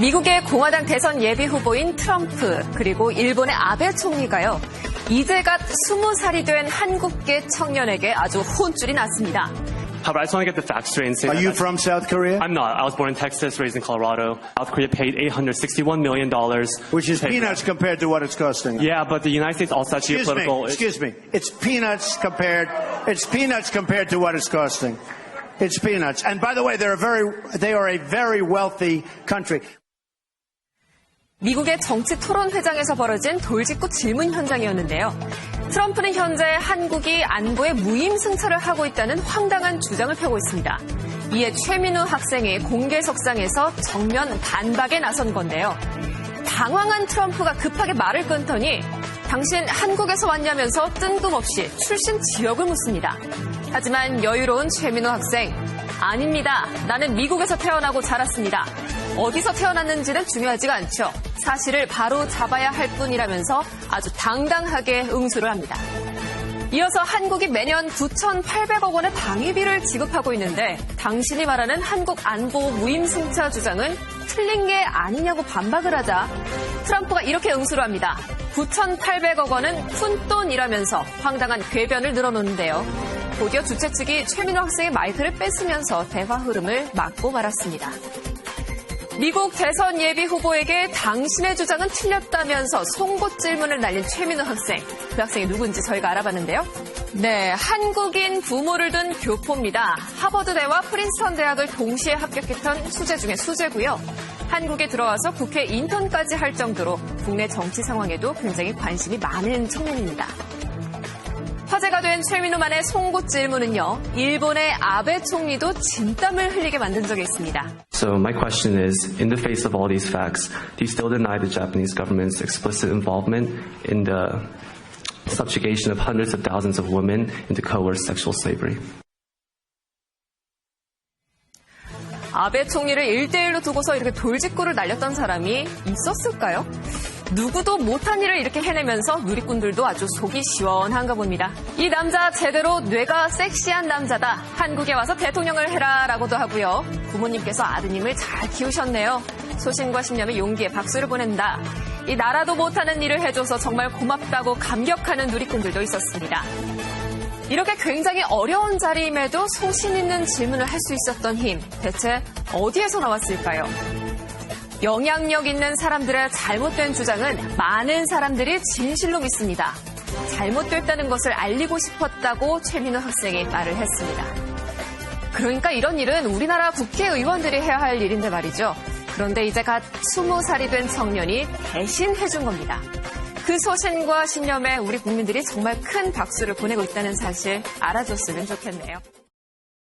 미국의 공화당 대선 예비 후보인 트럼프 그리고 일본의 아베 총리가요. 이제갓 20살이 된 한국계 청년에게 아주 혼쭐이 났습니다. However, I just want to get the facts straight and say Are that you that's- from South Korea? I'm not. I was born in Texas, raised in Colorado. South Korea paid $861 million. Which is to- peanuts compared to what it's costing. us. Yeah, but the United States also Excuse me. geopolitical. Excuse me. It's peanuts compared. It's peanuts compared to what it's costing. It's peanuts. And by the way, they're a very. They are a very wealthy country. 미국의 정치 토론 회장에서 벌어진 돌직구 질문 현장이었는데요. 트럼프는 현재 한국이 안보에 무임승차를 하고 있다는 황당한 주장을 펴고 있습니다. 이에 최민우 학생이 공개석상에서 정면 반박에 나선 건데요. 당황한 트럼프가 급하게 말을 끊더니 당신 한국에서 왔냐면서 뜬금없이 출신 지역을 묻습니다. 하지만 여유로운 최민우 학생, 아닙니다. 나는 미국에서 태어나고 자랐습니다. 어디서 태어났는지는 중요하지가 않죠. 사실을 바로 잡아야 할 뿐이라면서 아주 당당하게 응수를 합니다. 이어서 한국이 매년 9,800억 원의 방위비를 지급하고 있는데 당신이 말하는 한국 안보 무임승차 주장은 틀린 게 아니냐고 반박을 하자 트럼프가 이렇게 응수를 합니다. 9,800억 원은 푼돈이라면서 황당한 궤변을 늘어놓는데요. 곧이어 주최 측이 최민호 학생의 마이크를 뺏으면서 대화 흐름을 막고 말았습니다. 미국 대선 예비 후보에게 당신의 주장은 틀렸다면서 송곳 질문을 날린 최민우 학생. 그 학생이 누군지 저희가 알아봤는데요. 네, 한국인 부모를 둔 교포입니다. 하버드대와 프린스턴 대학을 동시에 합격했던 수재 중에 수재고요. 한국에 들어와서 국회 인턴까지 할 정도로 국내 정치 상황에도 굉장히 관심이 많은 청년입니다. 화제가 된 최민우만의 송곳 질문은요, 일본의 아베 총리도 진땀을 흘리게 만든 적이 있습니다. So my question is, in the face of all these facts, do you still deny the Japanese government's explicit involvement in the subjugation of hundreds of thousands of women into coerced sexual slavery? 아베 총리를 1대1로 두고서 이렇게 돌직구를 날렸던 사람이 있었을까요? 누구도 못한 일을 이렇게 해내면서 누리꾼들도 아주 속이 시원한가 봅니다. 이 남자 제대로 뇌가 섹시한 남자다. 한국에 와서 대통령을 해라 라고도 하고요. 부모님께서 아드님을 잘 키우셨네요. 소신과 신념에 용기에 박수를 보낸다. 이 나라도 못하는 일을 해줘서 정말 고맙다고 감격하는 누리꾼들도 있었습니다. 이렇게 굉장히 어려운 자리임에도 소신 있는 질문을 할 수 있었던 힘, 대체 어디에서 나왔을까요? 영향력 있는 사람들의 잘못된 주장은 많은 사람들이 진실로 믿습니다. 잘못됐다는 것을 알리고 싶었다고 최민우 학생이 말을 했습니다. 그러니까 이런 일은 우리나라 국회의원들이 해야 할 일인데 말이죠. 그런데 이제 갓 20살이 된 청년이 대신 해준 겁니다. 그 소신과 신념에 우리 국민들이 정말 큰 박수를 보내고 있다는 사실 알아줬으면 좋겠네요.